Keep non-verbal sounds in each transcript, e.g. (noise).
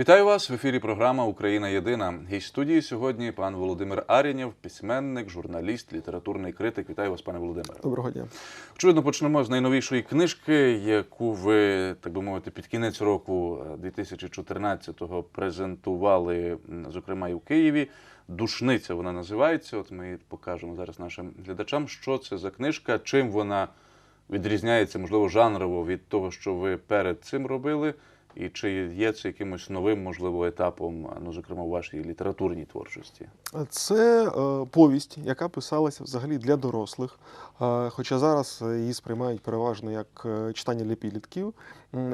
Вітаю вас в ефірі. Програма Україна Єдина. Гість студії сьогодні пан Володимир Арінєв, письменник, журналіст, літературний критик. Вітаю вас, пане Володимире. Доброго дня. Очевидно, почнемо з найновішої книжки, яку ви, так би мовити, під кінець року е, 2014-го презентували, зокрема, і в Києві. Душниця вона називається. От ми покажемо зараз нашим глядачам, що це за книжка, чим вона відрізняється, можливо, жанрово від того, що ви перед цим робили, і чи є це якимось новим, можливо, етапом, ну, зокрема, у вашій літературній творчості. Це е, повість, яка писалася взагалі для дорослих. Е, хоча зараз її сприймають переважно як е, читання для підлітків.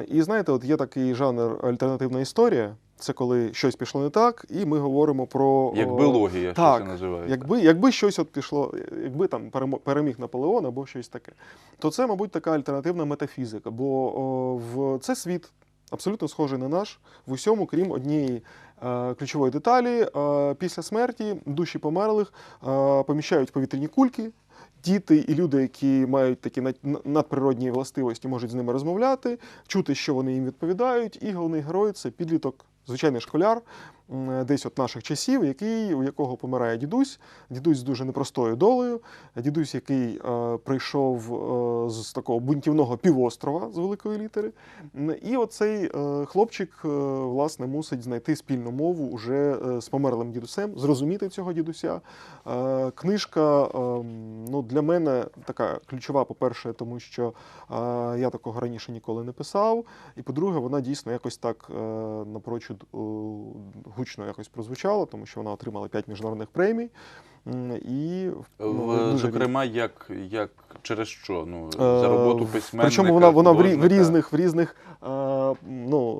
І знаєте, от є такий жанр альтернативна історія. Це коли щось пішло не так, і ми говоримо про Як о, біологія, що це називається. Якби, якби щось от пішло, якби там переміг Наполеон або щось таке, то це, мабуть, така альтернативна метафізика, бо о, в це світ абсолютно схожий на наш в усьому, крім однієї е, ключової деталі. Е, після смерті душі померлих е, поміщають повітряні кульки. Діти і люди, які мають такі над- надприродні властивості, можуть з ними розмовляти, чути, що вони їм відповідають. І головний герой це підліток, звичайний школяр, десь от наших часів, який, у якого помирає дідусь, дідусь з дуже непростою долею, дідусь, який е, прийшов е, з такого бунтівного півострова з великої літери. І оцей е, хлопчик е, власне мусить знайти спільну мову уже е, з померлим дідусем, зрозуміти цього дідуся. Е, Книжка е, ну, для мене така ключова, по-перше, тому що е, я такого раніше ніколи не писав. І по-друге, вона дійсно якось так е, напрочуд е, гучно якось прозвучало, тому що вона отримала 5 міжнародних премій. І ну, В- дуже Зокрема, як, як через що? Ну, Е, за роботу письменника, Причому вона, вона в, рі- в різних, в різних е, ну,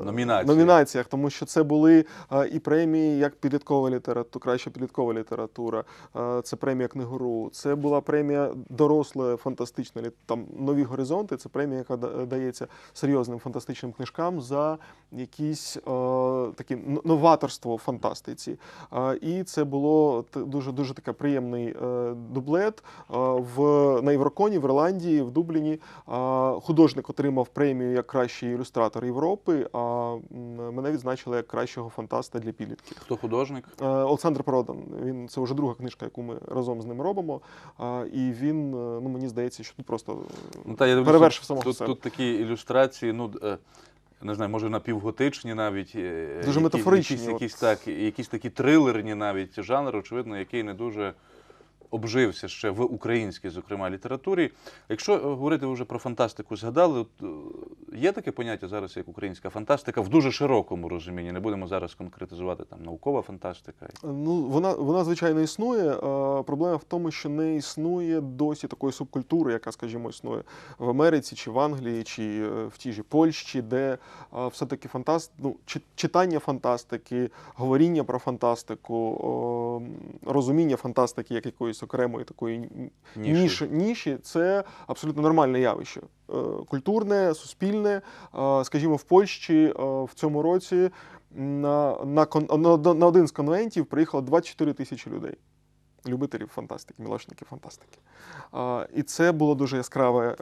е, Номінаціях. номінаціях, тому що це були і премії як підліткова література, краща підліткова література, це премія книгуру, це була премія доросла фантастична там нові горизонти. Це премія, яка дається серйозним фантастичним книжкам за якісь такі новаторство в фантастиці. І це було т- дуже дуже таке приємний е, дублет. Е, в на Євроконі в Ірландії, в Дубліні е, художник отримав премію як кращий ілюстратор Європи. А мене відзначили як кращого фантаста для підлітків. Хто художник? Е, Олександр Продан. Він це вже друга книжка, яку ми разом з ним робимо. І він, ну мені здається, що тут просто Ну, та, я перевершив самого тут, себе. тут такі ілюстрації, ну, е, не знаю, може напівготичні навіть. е, Дуже які- метафоричні, Якісь, якісь, так, якісь такі трилерні навіть жанр, очевидно, який не дуже обжився ще в українській, зокрема, літературі. Якщо е, говорити вже про фантастику, згадали, е, є таке поняття зараз, як українська фантастика в дуже широкому розумінні. Не будемо зараз конкретизувати там наукова фантастика. Ну, вона, вона звичайно існує. Е, Проблема в тому, що не існує досі такої субкультури, яка, скажімо, існує в Америці чи в Англії, чи в тій же Польщі, де все-таки фантаст... ну, читання фантастики, говоріння про фантастику, розуміння фантастики як якоїсь окремої такої Ніші. ніші, ніші це абсолютно нормальне явище. Е, Культурне, суспільне. Е, Скажімо, в Польщі е, в цьому році на, на, на, на один з конвентів приїхало 24 тисячі людей. Любителів фантастики, мілошників фантастики. А, і це було дуже яскраве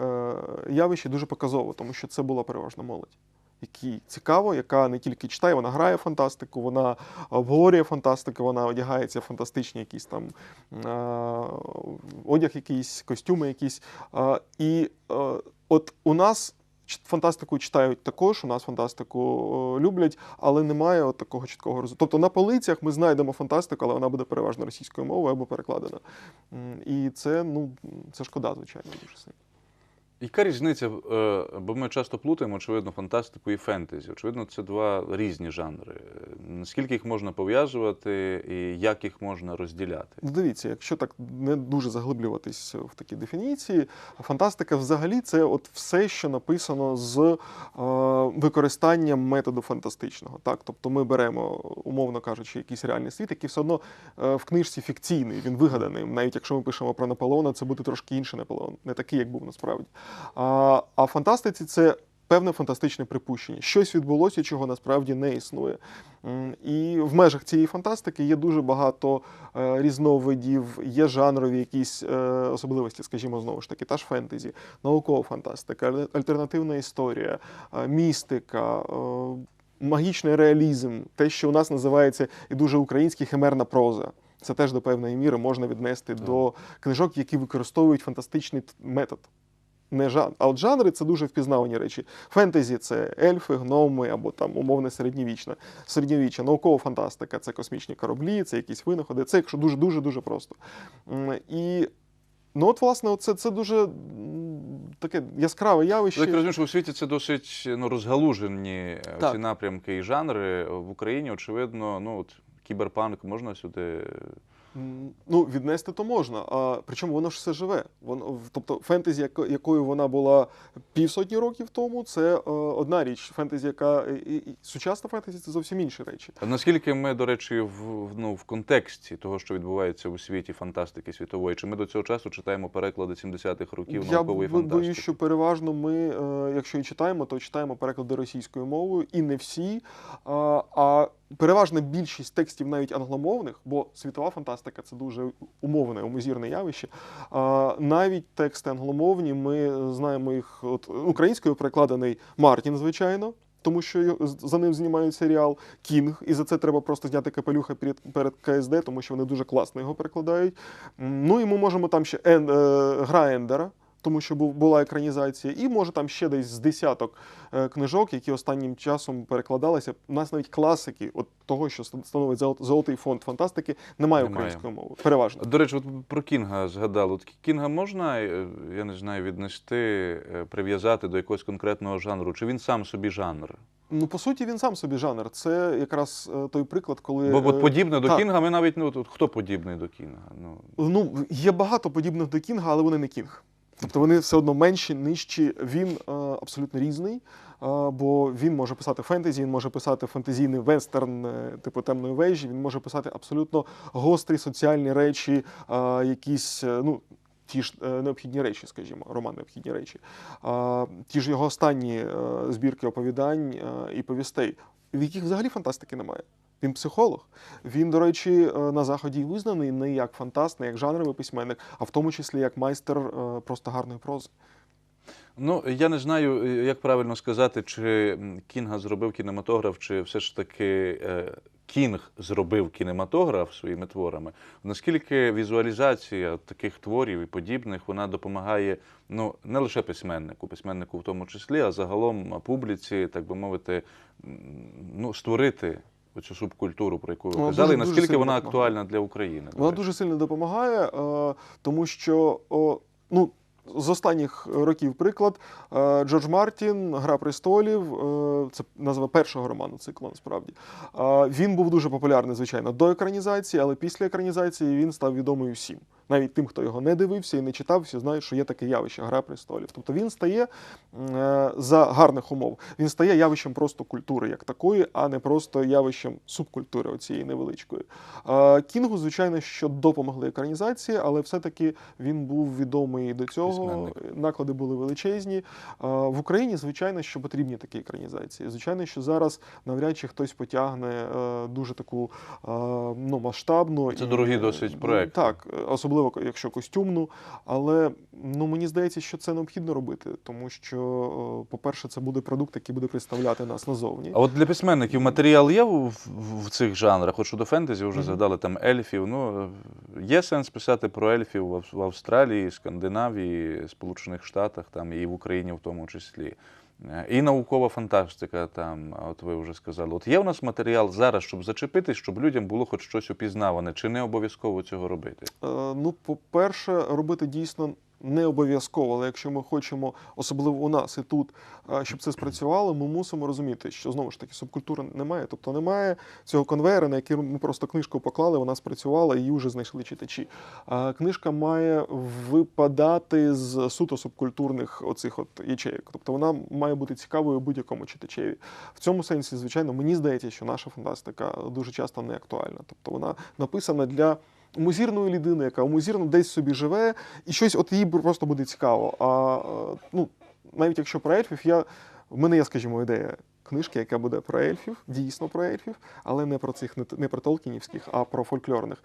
явище, дуже показово, тому що це була переважно молодь. Якій цікаво, яка не тільки читає, вона грає фантастику, вона обговорює фантастику, вона одягається фантастичні якісь там одяг, якийсь, костюми якісь. І от у нас фантастику читають також, у нас фантастику люблять, але немає от такого чіткого розуміння. Тобто на полицях ми знайдемо фантастику, але вона буде переважно російською мовою або перекладена. І це, ну, це шкода, звичайно, дуже сильно. Яка різниця? е, Бо ми часто плутаємо, очевидно, фантастику і фентезі. Очевидно, це два різні жанри. Наскільки їх можна пов'язувати і як їх можна розділяти? Ну, Дивіться, якщо так не дуже заглиблюватись в такі дефініції, фантастика взагалі це от все, що написано з е, використанням методу фантастичного. Так? Тобто ми беремо, умовно кажучи, якийсь реальний світ, який все одно е, в книжці фікційний, він вигаданий. Навіть якщо ми пишемо про Наполеона, це буде трошки інший Наполеон, не такий, як був насправді. А, а в фантастиці це. Певне фантастичне припущення. Щось відбулося, чого насправді не існує. І в межах цієї фантастики є дуже багато е, різновидів, є жанрові якісь е, особливості, скажімо, знову ж таки, та ж фентезі, наукова фантастика, альтернативна історія, е, містика. магічний реалізм, те, що у нас називається і дуже український химерна проза. Це теж до певної міри можна віднести Так. до книжок, які використовують фантастичний метод. Не жан... А от жанри це дуже впізнавані речі. Фентезі це ельфи, гноми або там умовне середньовічне. Середньовіччя, наукова фантастика це космічні кораблі, це якісь винаходи. Це якщо дуже дуже дуже просто. І ну от, власне, це, це дуже таке яскраве явище. Так розумію, що у світі це досить ну, розгалужені е, Так. ці напрямки і жанри. В Україні, очевидно, ну от кіберпанк можна сюди. Ну, віднести то можна. А причому воно ж все живе. Воно, тобто фентезі, яко- якою вона була півсотні років тому, це е, одна річ. Фентезі, яка і, і, сучасна фентезі це зовсім інші речі. А Наскільки ми, до речі, в, ну, в контексті того, що відбувається у світі фантастики світової, чи ми до цього часу читаємо переклади 70-х років Я наукової бо- фантастики? боюсь, що переважно ми, е, якщо і читаємо, то читаємо переклади російською мовою, і не всі. А, а переважна більшість текстів, навіть англомовних, бо світова фантастика це дуже умовне, умозірне явище. Навіть тексти англомовні, ми знаємо їх от, українською перекладений Мартін, звичайно. Тому що за ним знімають серіал Кінг, і за це треба просто зняти капелюха перед, перед КСД, тому що вони дуже класно його перекладають. Ну і ми можемо там ще Ен, е, гра тому що була екранізація, і може там ще десь з десяток е, книжок, які останнім часом перекладалися. У нас навіть класики, от того, що становить золотий фонд фантастики, немає Немає. української мови. Переважно. До речі, от про Кінга згадали. От Кінга можна, е, я не знаю, віднести, е, прив'язати до якогось конкретного жанру? Чи він сам собі жанр? Ну, по суті, він сам собі жанр. Це якраз той приклад, коли. Бо от подібне до так. Кінга, ми навіть ну, хто подібний до Кінга? Ну, Ну, є багато подібних до Кінга, але вони не Кінг. Тобто вони все одно менші, нижчі. Він е, абсолютно різний, е, бо він може писати фентезі, він може писати фентезійний вестерн, е, типу темної вежі, він може писати абсолютно гострі соціальні речі, е, якісь, е, ну. Ті ж е, необхідні речі, скажімо, роман необхідні речі. Ті ж його останні збірки оповідань і повістей, в яких взагалі фантастики немає. Він психолог. Він, до речі, е, на заході визнаний не як фантаст, не як жанровий письменник, а в тому числі як майстер е, просто гарної прози. Ну, я не знаю, е, як правильно сказати, чи Кінга зробив кінематограф, чи все ж таки Кінг зробив кінематограф своїми творами. Наскільки візуалізація таких творів і подібних вона допомагає ну, не лише письменнику, письменнику в тому числі, а загалом публіці, так би мовити, ну, створити оцю субкультуру, про яку ви Вона казали, дуже- і дуже наскільки сильно вона актуальна для України? Вона дуже сильно допомагає, е, тому що ну, з останніх років приклад е, Джордж Мартін, Гра престолів, е, це назва першого роману циклу, насправді. Він був дуже популярний, звичайно, до екранізації, але після екранізації він став відомий усім. Навіть тим, хто його не дивився і не читав, всі знають, що є таке явище Гра престолів. Тобто він стає е, за гарних умов. Він стає явищем просто культури як такої, а не просто явищем субкультури оцієї невеличкої. Кінгу, звичайно, що допомогли екранізації, але все-таки він був відомий до цього. Письменник. Наклади були величезні. В Україні, звичайно, що потрібні такі екранізації. Звичайно, що зараз навряд чи хтось потягне е, дуже таку е, ну, масштабну Це і, дорогі досить проекти. Так, е, особливо якщо костюмну. Але ну мені здається, що це необхідно робити, тому що, е, по-перше, це буде продукт, який буде представляти нас назовні. А от для письменників матеріал є в, в, в цих жанрах? От щодо фентезі, вже Мгм. згадали там ельфів. Ну, є сенс писати про ельфів в Австралії, Скандинавії, Сполучених Штатах, там, і в Україні в тому числі. Е, І наукова фантастика, там, от ви вже сказали. От є в нас матеріал зараз, щоб зачепитись, щоб людям було хоч щось упізнаване, чи не обов'язково цього робити? Е, Ну, по-перше, робити дійсно не обов'язково, але якщо ми хочемо, особливо у нас і тут, щоб це спрацювало, ми мусимо розуміти, що знову ж таки субкультури немає. Тобто немає цього конвейера, на який ми просто книжку поклали, вона спрацювала і її вже знайшли читачі. Книжка має випадати з суто субкультурних оцих от ячеїк. Тобто вона має бути цікавою будь-якому читачеві. В цьому сенсі, звичайно, мені здається, що наша фантастика дуже часто не актуальна. Тобто вона написана для умозірної людини, яка умозірно десь собі живе, і щось от їй просто буде цікаво. А ну, навіть якщо про ельфів, я, в мене є, скажімо, ідея книжки, яка буде про ельфів, дійсно про ельфів, але не про цих, не про толкінівських, а про фольклорних.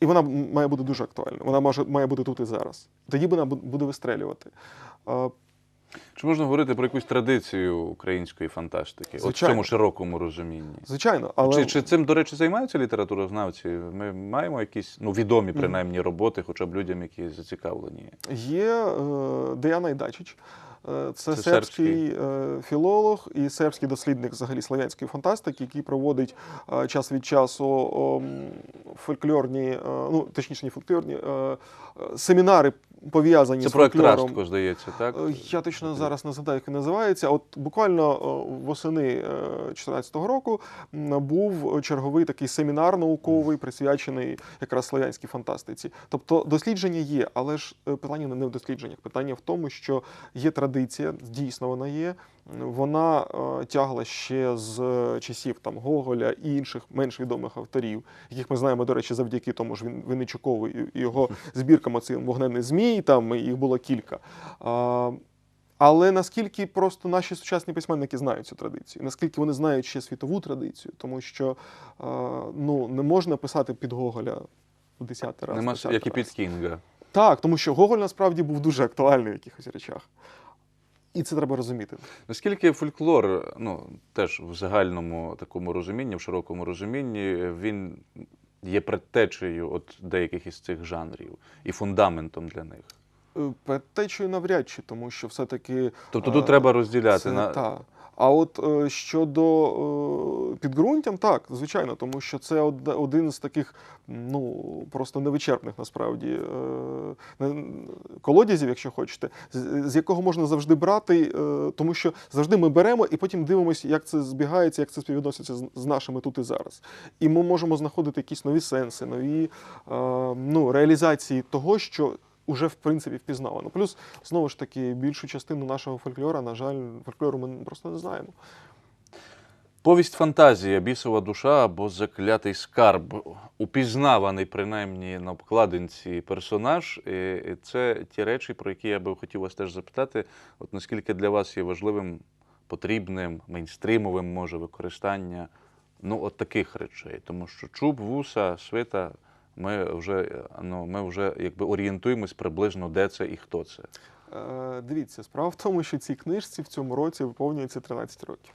І вона має бути дуже актуальна. Вона може, має бути тут і зараз. Тоді вона буде вистрелювати. Чи можна говорити про якусь традицію української фантастики? От в Звичайно. цьому широкому розумінні? Звичайно, але Чи, чи цим, до речі, займаються літературознавці? Ми маємо якісь ну, відомі, принаймні, роботи, хоча б людям, які зацікавлені. є е, Деяна Айдачич. Е, Це, Це сербський е, філолог і сербський дослідник взагалі славянської фантастики, який проводить е, час від часу фольклорні, е, ну точніше, не фольклорні, е, е, семінари пов'язані Це з проект фольклором. Растко, здається, так? Е, Я точно зараз не згадаю, як він називається. От буквально е, восени 2014 року м, був черговий такий семінар науковий, присвячений якраз слов'янській фантастиці. Тобто дослідження є, але ж е, питання не в дослідженнях. Питання в тому, що є традиція, дійсно вона є. Вона е, тягла ще з часів там Гоголя і інших менш відомих авторів, яких ми знаємо, до речі, завдяки тому ж Винничукову і його (laughs) збіркам оцим вогненний змій. Там їх було кілька. Але наскільки просто наші сучасні письменники знають цю традицію, наскільки вони знають ще світову традицію, тому що ну, не можна писати під Гоголя в десятий раз. Нема, як і під Кінга. Так, тому що Гоголь насправді був дуже актуальний в якихось речах. І це треба розуміти. Наскільки фольклор, ну теж в загальному такому розумінні, в широкому розумінні, він є предтечею от деяких із цих жанрів і фундаментом для них. Предтечею Предтечою навряд чи, тому що все-таки. Тобто е, тут треба розділяти це, на та. А от е, щодо е, підґрунтям, так, звичайно, тому що це один з таких, ну просто невичерпних насправді е, колодязів, якщо хочете, з, якого можна завжди брати, тому що завжди ми беремо і потім дивимося, як це збігається, як це співвідноситься з, нашими тут і зараз. І ми можемо знаходити якісь нові сенси, нові ну, реалізації того, що уже в принципі впізнавано. Плюс, знову ж таки, більшу частину нашого фольклора, на жаль, фольклору ми просто не знаємо. Повість фантазія, бісова душа або заклятий скарб. Упізнаваний, принаймні, на обкладинці персонаж. Це ті речі, про які я би хотів вас теж запитати. От наскільки для вас є важливим, потрібним, мейнстрімовим може використання ну, от таких речей. Тому що чуб, вуса, свита, ми вже, е, ну, ми вже якби орієнтуємось приблизно, де це і хто це. Е, дивіться, справа в тому, що цій книжці в цьому році виповнюється 13 років.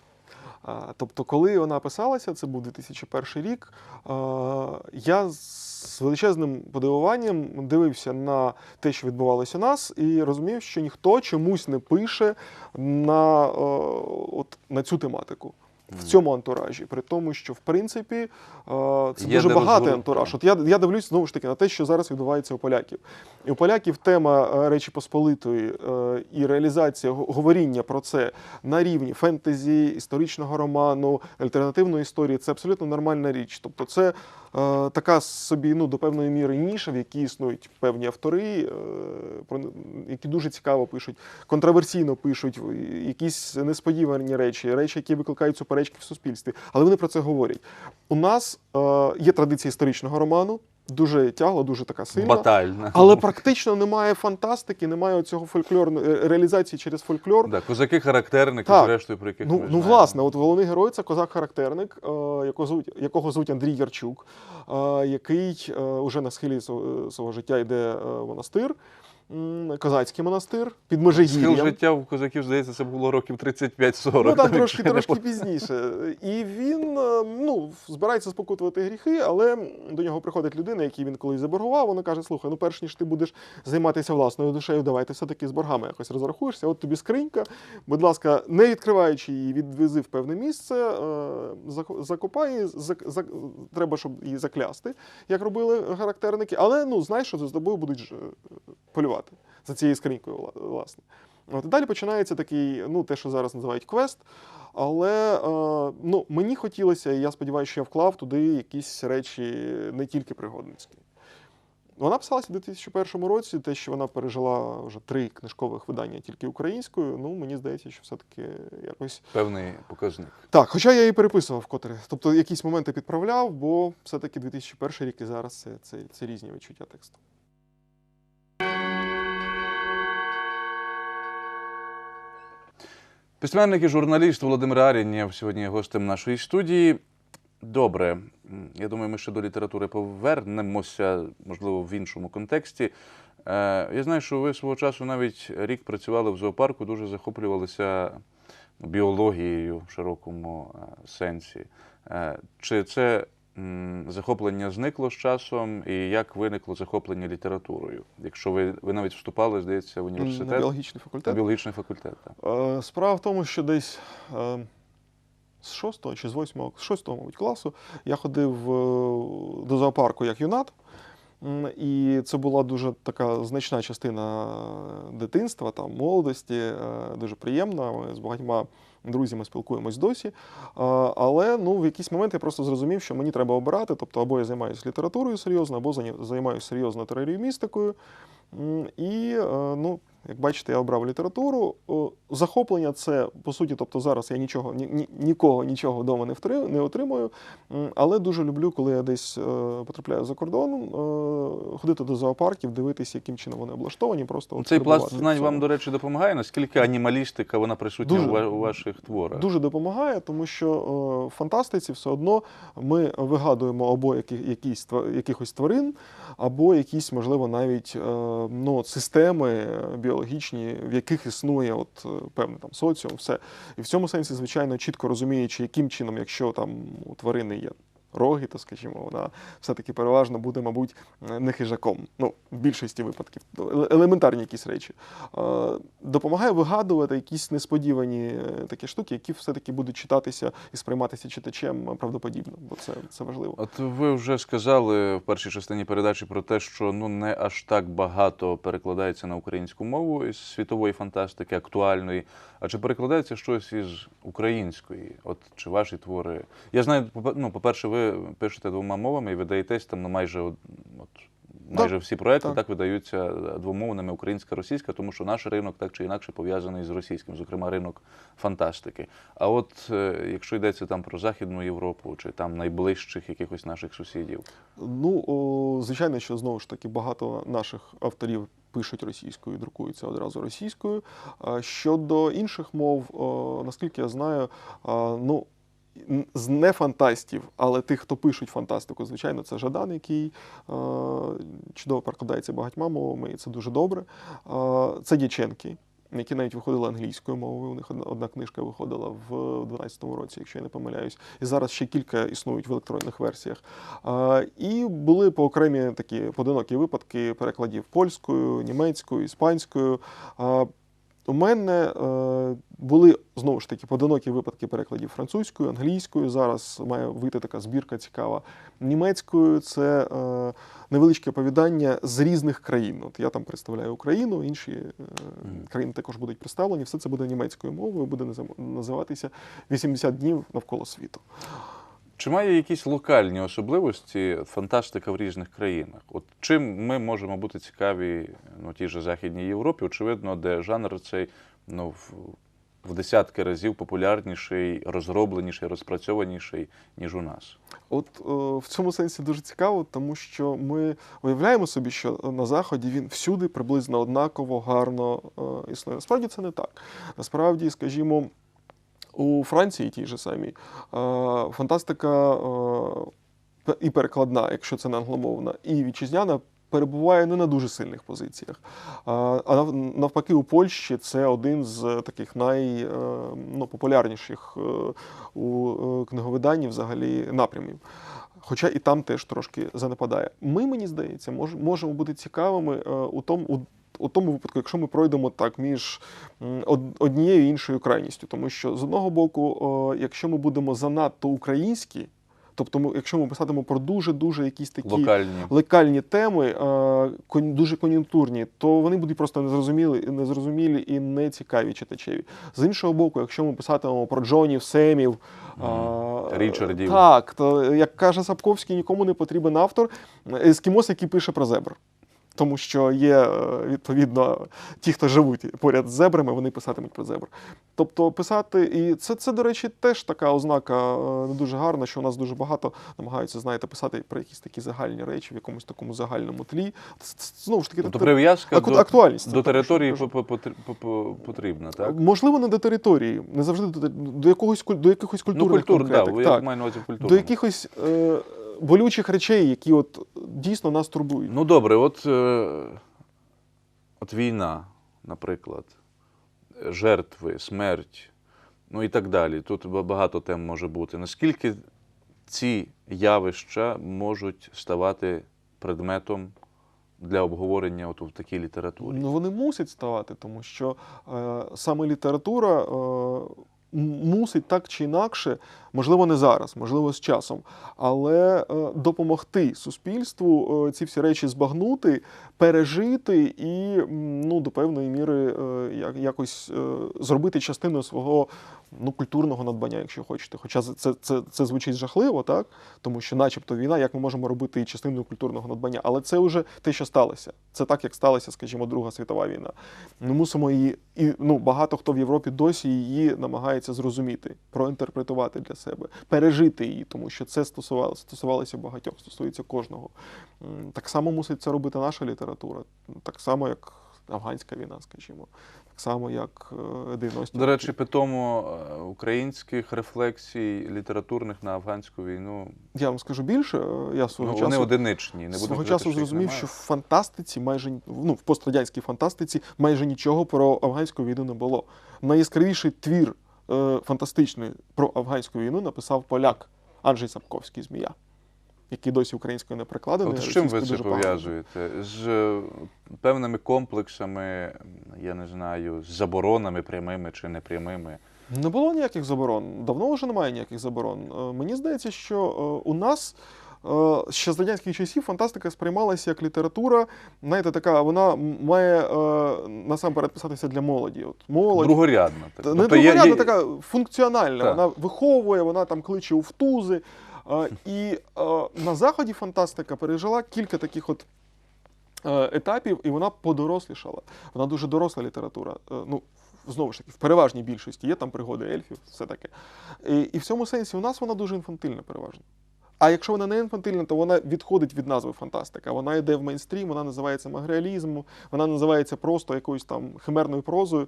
Тобто, коли вона писалася, це був 2001 рік. а, Я з величезним подивуванням дивився на те, що відбувалося у нас, і розумів, що ніхто чомусь не пише на, е, от, на цю тематику. В цьому антуражі, при тому, що в принципі е, це Є дуже де багатий розгорнути. антураж. От я, я дивлюсь знову ж таки на те, що зараз відбувається у поляків. І у поляків тема е, Речі Посполитої е, і реалізація говоріння про це на рівні фентезі, історичного роману, альтернативної історії це абсолютно нормальна річ. Тобто, це така собі ну, до певної міри ніша, в якій існують певні автори, е, про, які дуже цікаво пишуть, контроверсійно пишуть, якісь несподівані речі, речі, які викликають суперечки в суспільстві. Але вони про це говорять. У нас е, є традиція історичного роману, дуже тягла, дуже така сильна. Батальна. Але практично немає фантастики, немає цього фольклорної е, реалізації через фольклор. Да, козаки характерники, зрештою, про яких Ну, ми ну власне, от головний герой це козак-характерник, е, якого звуть, якого звуть Андрій Ярчук, е, який уже на схилі свого, життя йде в монастир, козацький монастир під Схил Межигір'ям. життя в козаків, здається, це було років 35-40. Ну там так, трошки трошки пізніше. І він е, ну, збирається спокутувати гріхи, але до нього приходить людина, який він колись заборгував. Вона каже: слухай, ну перш ніж ти будеш займатися власною душею, давай ти все-таки з боргами якось розрахуєшся. От тобі скринька. Будь ласка, не відкриваючи її, відвези в певне місце, е, закопай, треба, щоб її заклясти, як робили характерники. Але ну знаєш, що за тобою будуть ж, е, за цією скринькою, власне. От і далі починається такий, ну те, що зараз називають квест. Але е, ну, мені хотілося, і я сподіваюся, що я вклав туди якісь речі не тільки пригодницькі. Вона писалася у 2001 році, те, що вона пережила вже три книжкових видання тільки українською. Ну, мені здається, що все-таки якось. Певний показник. Так, хоча я її переписував вкотре. Тобто якісь моменти підправляв, бо все-таки 2001 рік і зараз це, це, це різні відчуття тексту. Письменник і журналіст Володимир Арінєв сьогодні гостем нашої студії. Добре, я думаю, ми ще до літератури повернемося, можливо, в іншому контексті. Е, Я знаю, що ви свого часу навіть рік працювали в зоопарку, дуже захоплювалися біологією в широкому е, сенсі. Е, Чи це захоплення зникло з часом, і як виникло захоплення літературою? Якщо ви, ви навіть вступали, здається, в На університет біологічний на факультет. біологічний факультет. так. Е, Справа в тому, що десь е, з 6 чи з 8, з 6 мабуть, класу я ходив е, до зоопарку як юнат. І це була дуже така значна частина дитинства, там, молодості, дуже приємна. Ми з багатьма друзями спілкуємось досі. Але ну, в якийсь момент я просто зрозумів, що мені треба обирати. Тобто, або я займаюся літературою серйозно, або займаюся серйозно тероріумістикою. І, е, ну, як бачите, я обрав літературу. Захоплення це, по суті, тобто зараз я нічого, ні, ні- нікого нічого вдома не, втри, не отримую. Але дуже люблю, коли я десь е, потрапляю за кордон, е, ходити до зоопарків, дивитися, яким чином вони облаштовані. Просто Цей пласт знань вам, до речі, допомагає? Наскільки анімалістика вона присутня Дуже. у, ваших творах? Дуже допомагає, тому що е, в фантастиці все одно ми вигадуємо або які, якісь, якихось тварин, або якісь, можливо, навіть е, ну, системи е, біологічні, в яких існує от, е, певний там соціум, все. І в цьому сенсі, звичайно, чітко розуміючи, яким чином, якщо там у тварини є. Роги, то скажімо, вона все-таки переважно буде, мабуть, е, не хижаком. Ну, в більшості випадків. Елементарні якісь речі. Е, Допомагає вигадувати якісь несподівані е, такі штуки, які все-таки будуть читатися і сприйматися читачем правдоподібно, бо це, це важливо. От ви вже сказали в першій частині передачі про те, що ну не аж так багато перекладається на українську мову із світової фантастики, актуальної. А чи перекладається щось із української? От чи ваші твори? Я знаю, ну, по-перше, ви пишете двома мовами і видаєтесь там на майже от. Майже всі проекти так. так. видаються е, двомовними українська російська, тому що наш ринок так чи інакше пов'язаний з російським, зокрема ринок фантастики. А от е, якщо йдеться там про Західну Європу чи там найближчих якихось наших сусідів, Ну, о, звичайно, що знову ж таки багато наших авторів пишуть російською, друкуються одразу російською. Щодо інших мов, наскільки я знаю, ну. З не фантастів, але тих, хто пишуть фантастику, звичайно, це Жадан, який е, чудово перекладається багатьма мовами, і це дуже добре. Е, це Дяченки, які навіть виходили англійською мовою. У них одна, книжка виходила в 12-му році, якщо я не помиляюсь. І зараз ще кілька існують в електронних версіях. А, і були по окремі такі поодинокі випадки перекладів польською, німецькою, іспанською. А, у мене е, були знову ж таки поодинокі випадки перекладів французькою, англійською. Зараз має вийти така збірка цікава. Німецькою це е, невеличке оповідання з різних країн. От я там представляю Україну, інші е, країни також будуть представлені. Все це буде німецькою мовою, буде назив- називатися «80 днів навколо світу. Чи має якісь локальні особливості фантастика в різних країнах? От чим ми можемо бути цікаві ну, тій же Західній Європі, очевидно, де жанр цей ну, в, в десятки разів популярніший, розробленіший, розпрацьованіший, ніж у нас. От е, в цьому сенсі дуже цікаво, тому що ми уявляємо собі, що на заході він всюди приблизно однаково гарно е, існує. Насправді це не так. Насправді, скажімо, у Франції тій же самій е, фантастика е, і перекладна, якщо це не англомовна, і вітчизняна. Перебуває не на дуже сильних позиціях. А навпаки, у Польщі це один з таких найпопулярніших у е, книговиданні взагалі напрямів. Хоча і там теж трошки занепадає. Ми, мені здається, можемо бути цікавими е, у тому. У, тому випадку, якщо ми пройдемо так між однією і іншою крайністю, тому що з одного боку, якщо ми будемо занадто українські, тобто якщо ми писатимемо про дуже дуже якісь такі Локальні. локальні теми, е, дуже кон'юнктурні, то вони будуть просто незрозумілі, незрозумілі і не цікаві читачеві. З іншого боку, якщо ми писатимемо про Джонів, Семів, Річардів. так, то як каже Сапковський, нікому не потрібен автор ескімос, який пише про зебр. Тому що є е, відповідно ті, хто живуть поряд з зебрами, вони писатимуть про зебр. Тобто писати, і це, це до речі, теж така ознака е, не дуже гарна, що у нас дуже багато намагаються, знаєте, писати про якісь такі загальні речі в якомусь такому загальному тлі. Знову ж таки, Тобто прив'язка до, актуальність. до території по- по- потр- по- по- потрібна, так? Можливо, не до території, не завжди до, до якогось до якихось Ну, культурних культур, да, конкретик. я так. маю на увазі культуру. До якихось е, болючих речей, які от дійсно нас турбують. Ну добре, от е, от війна, наприклад, жертви, смерть, ну і так далі. Тут багато тем може бути. Наскільки ці явища можуть ставати предметом для обговорення от в такій літературі? Ну, вони мусять ставати, тому що е, саме література е, мусить так чи інакше, можливо, не зараз, можливо, з часом, але е, допомогти суспільству е, ці всі речі збагнути, пережити і ну, до певної міри е, якось зробити частиною свого ну, культурного надбання, якщо хочете. Хоча це, це, це звучить жахливо, так? тому що, начебто, війна, як ми можемо робити і частиною культурного надбання, але це вже те, що сталося. Це так, як сталася, скажімо, Друга світова війна. Ми мусимо її, і ну багато хто в Європі досі її намагається зрозуміти, проінтерпретувати для себе, пережити її, тому що це стосувалося, стосувалося багатьох, стосується кожного. Так само мусить це робити наша література, так само як афганська війна, скажімо, так само як е, 90-ті. До речі, питому е, українських рефлексій літературних на афганську війну я вам скажу більше. е, Я свого ну, часу вони одиничні. Не будемо свого казати, часу зрозумів, що в фантастиці майже ну, в пострадянській фантастиці майже нічого про афганську війну не було. Найяскравіший твір е, фантастичний про афганську війну написав поляк Анджей Сапковський Змія, який досі українською не перекладений. От з чим ви це дуже пов'язуєте? З е, певними комплексами, я не знаю, з заборонами прямими чи непрямими. Не було ніяких заборон. Давно вже немає ніяких заборон. Е, Мені здається, що е, у нас е, ще з радянських часів фантастика сприймалася як література. Знаєте, така вона має е, насамперед писатися для молоді. От молодь Другорядна. Так. Не Тобто другорядна, є- така функціональна. Так. Вона виховує, вона там кличе у втузи. Е, (laughs) І е, на заході фантастика пережила кілька таких от е, етапів, і вона подорослішала. Вона дуже доросла література. Е, Ну, знову ж таки, в переважній більшості є там пригоди ельфів, все таке. І, і в цьому сенсі у нас вона дуже інфантильна, переважно. А якщо вона не інфантильна, то вона відходить від назви фантастика. Вона йде в мейнстрім, вона називається магреалізмом, вона називається просто якоюсь там химерною прозою.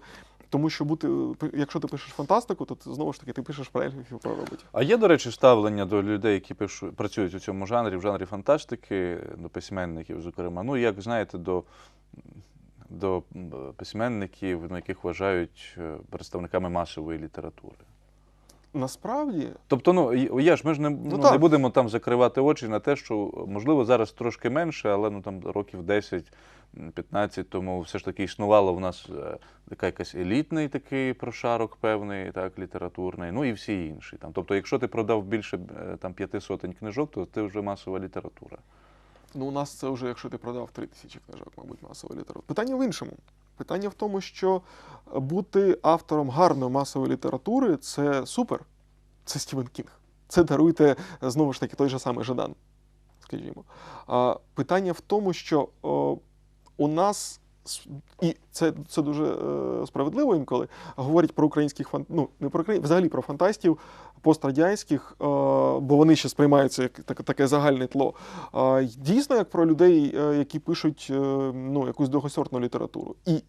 Тому що бути, якщо ти пишеш фантастику, то ти, знову ж таки ти пишеш про ельфів про роботів. А є, до речі, ставлення до людей, які пишуть, працюють у цьому жанрі, в жанрі фантастики, до письменників, зокрема. Ну, як знаєте, до, до письменників, яких вважають е, представниками масової літератури. Насправді, Тобто, ну я ж ми ж не, ну, не будемо там закривати очі на те, що можливо зараз трошки менше, але ну там років 10-15 тому все ж таки існувало в нас е, така якась елітний такий прошарок певний, так, літературний, ну і всі інші. Там. Тобто, якщо ти продав більше е, там п'яти сотень книжок, то ти вже масова література. ну у нас це вже, якщо ти продав три тисячі книжок, мабуть, масова література. Питання в іншому. Питання в тому, що бути автором гарної масової літератури це супер. Це Стівен Кінг. Це даруйте знову ж таки той же самий Жадан, скажімо. Питання в тому, що у нас. І це, це дуже е, справедливо інколи говорять про українських фан... ну, не про Украї- взагалі про фантастів пострадянських, е, бо вони ще сприймаються як таке, таке загальне тло. Й дійсно, як про людей, е, які пишуть е, ну, якусь другосортну літературу. І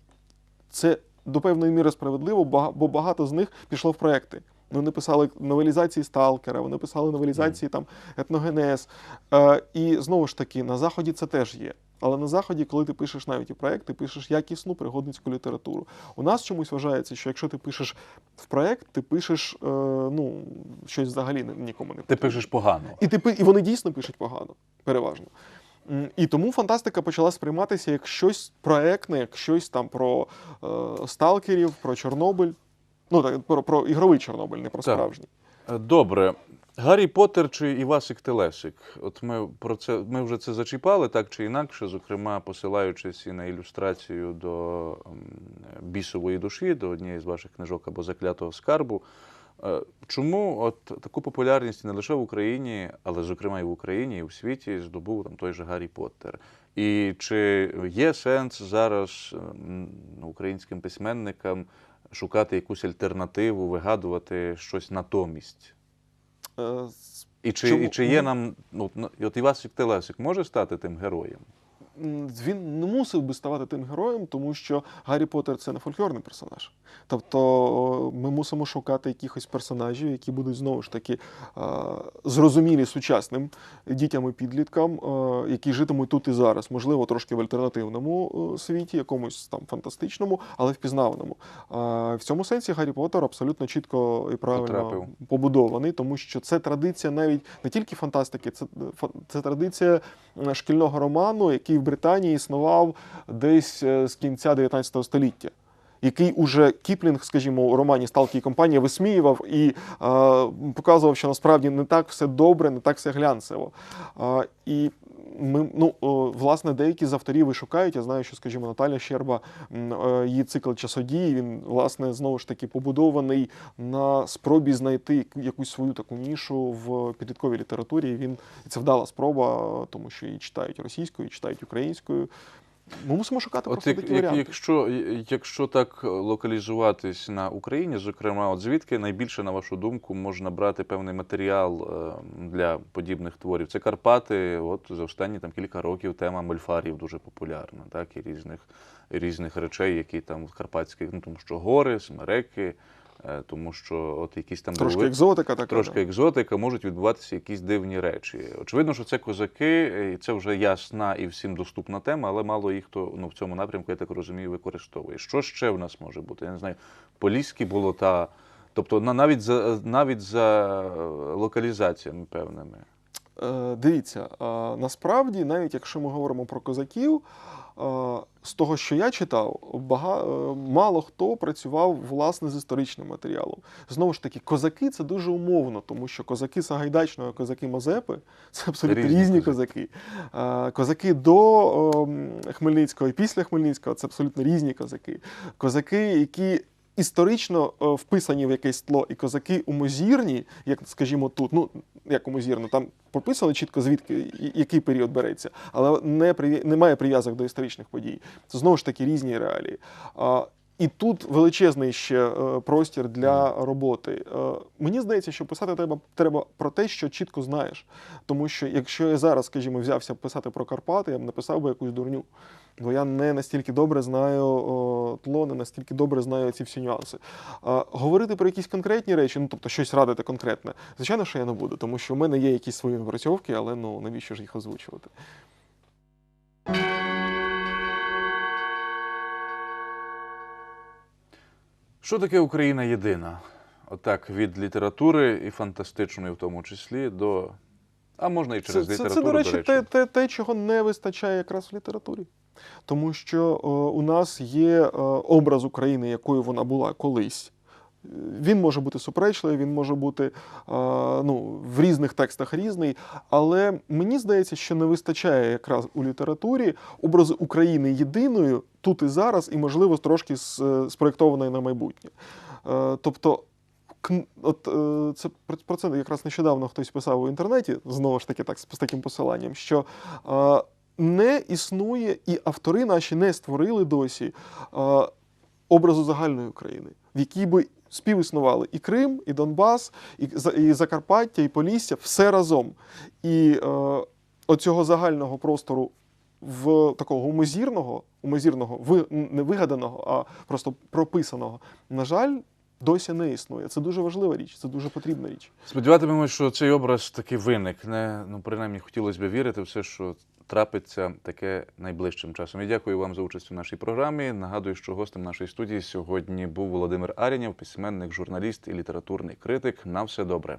це до певної міри справедливо, бо багато з них пішло в проекти. Вони писали новелізації Сталкера, вони писали новелізації там етногенез. Е, і знову ж таки, на Заході це теж є. Але на Заході, коли ти пишеш навіть і проект, ти пишеш якісну пригодницьку літературу. У нас чомусь вважається, що якщо ти пишеш в проект, ти пишеш е, ну, щось взагалі нікому не Ти пишеш погано. І, ти, і вони дійсно пишуть погано, переважно. І тому фантастика почала сприйматися як щось проектне, як щось там про е, сталкерів, про Чорнобиль. Ну, так, про, про ігровий Чорнобиль, не про справжній. Е, Добре. Гаррі Поттер чи Івасик Телесик? От ми про це ми вже це зачіпали так чи інакше, зокрема, посилаючись і на ілюстрацію до бісової душі, до однієї з ваших книжок або заклятого скарбу. Е, Чому от таку популярність не лише в Україні, але зокрема і в Україні, і в світі здобув там той же Гаррі Поттер? І чи є сенс зараз українським письменникам шукати якусь альтернативу, вигадувати щось натомість? Е, І чи, Чому? і чи є нам, ну, ну, от Івасик Телесик може стати тим героєм? Він не мусив би ставати тим героєм, тому що Гаррі Поттер це не фольклорний персонаж. Тобто ми мусимо шукати якихось персонажів, які будуть знову ж таки зрозумілі сучасним дітям і підліткам, які житимуть тут і зараз, можливо, трошки в альтернативному світі, якомусь там фантастичному, але впізнаваному. В цьому сенсі Гаррі Поттер абсолютно чітко і правильно Потрапив. побудований, тому що це традиція навіть не тільки фантастики, це, це традиція е, шкільного роману, який в Британії існував десь е, з кінця 19 століття. Який уже Кіплінг, скажімо, у романі Сталкі і компанія висміював і е, показував, що насправді не так все добре, не так все глянцево. Е, і ми, ну, власне, деякі з авторів і шукають. Я знаю, що, скажімо, Наталя Щерба, е, її цикл часодії, він, власне, знову ж таки побудований на спробі знайти якусь свою таку нішу в підлітковій літературі. Він це вдала спроба, тому що її читають російською, і читають українською. Ми мусимо шукати От просто як, такі як, варіанти. якщо, якщо так локалізуватись на Україні, зокрема, от звідки найбільше, на вашу думку, можна брати певний матеріал е, для подібних творів? Це Карпати. От за останні там кілька років тема мольфарів дуже популярна, так і різних різних речей, які там в карпатських, ну тому що гори, смереки, тому що от якісь там Трошки були, екзотика така. трошки екзотика, можуть відбуватися якісь дивні речі. Очевидно, що це козаки, і це вже ясна і всім доступна тема, але мало їх хто ну, в цьому напрямку, я так розумію, використовує. Що ще в нас може бути? Я не знаю, поліські болота. Тобто на- навіть за навіть за е, локалізаціями певними. Е, Дивіться, е, насправді, навіть якщо ми говоримо про козаків, е, з того, що я читав, бага... мало хто працював власне з історичним матеріалом. Знову ж таки, козаки це дуже умовно, тому що козаки Сагайдачного, козаки Мазепи це абсолютно Різні різні, козаки. козаки. Козаки до ем, Хмельницького і після Хмельницького це абсолютно різні козаки. Козаки, які історично е, вписані в якесь тло, і козаки умозірні, як скажімо тут, ну як умозірно, там прописано чітко звідки який період береться, але не немає прив'язок до історичних подій. Це знову ж таки різні реалії. І тут величезний ще е, простір для роботи. Е, мені здається, що писати треба, треба про те, що чітко знаєш. Тому що якщо я зараз, скажімо, взявся писати про Карпати, я б написав би якусь дурню. Бо я не настільки добре знаю о, тло, не настільки добре знаю ці всі нюанси. А, говорити про якісь конкретні речі, ну тобто щось радити конкретне, звичайно, що я не буду, тому що в мене є якісь свої напрацьовки, але ну навіщо ж їх озвучувати? Що таке Україна єдина? Отак, від літератури і фантастичної, в тому числі, до. А можна і через це, це, це, до речі, до речі. Те, те, те, чого не вистачає якраз в літературі. Тому що о, у нас є е, образ України, якою вона була колись. Е, Він може бути суперечливий, він може бути е, ну, в різних текстах різний. Але мені здається, що не вистачає якраз у літературі образу України єдиною тут і зараз, і, можливо, трошки е, спроєктованої на майбутнє. Е, Тобто, от е, це про- це якраз нещодавно хтось писав у інтернеті, знову ж таки, так з таким посиланням, що е, не існує, і автори наші не створили досі е, образу загальної України, в якій би співіснували і Крим, і Донбас, і, і Закарпаття, і Полісся, все разом. І е, оцього загального простору в такого умозірного, умозірного, ви, не вигаданого, а просто прописаного, на жаль, досі не існує. Це дуже важлива річ, це дуже потрібна річ. Сподіватимемось, що цей образ таки виникне. Ну, принаймні, хотілося б вірити в все, що трапиться таке найближчим часом. І дякую вам за участь у нашій програмі. Нагадую, що гостем нашої студії сьогодні був Володимир Арінєв, письменник, журналіст і літературний критик. На все добре.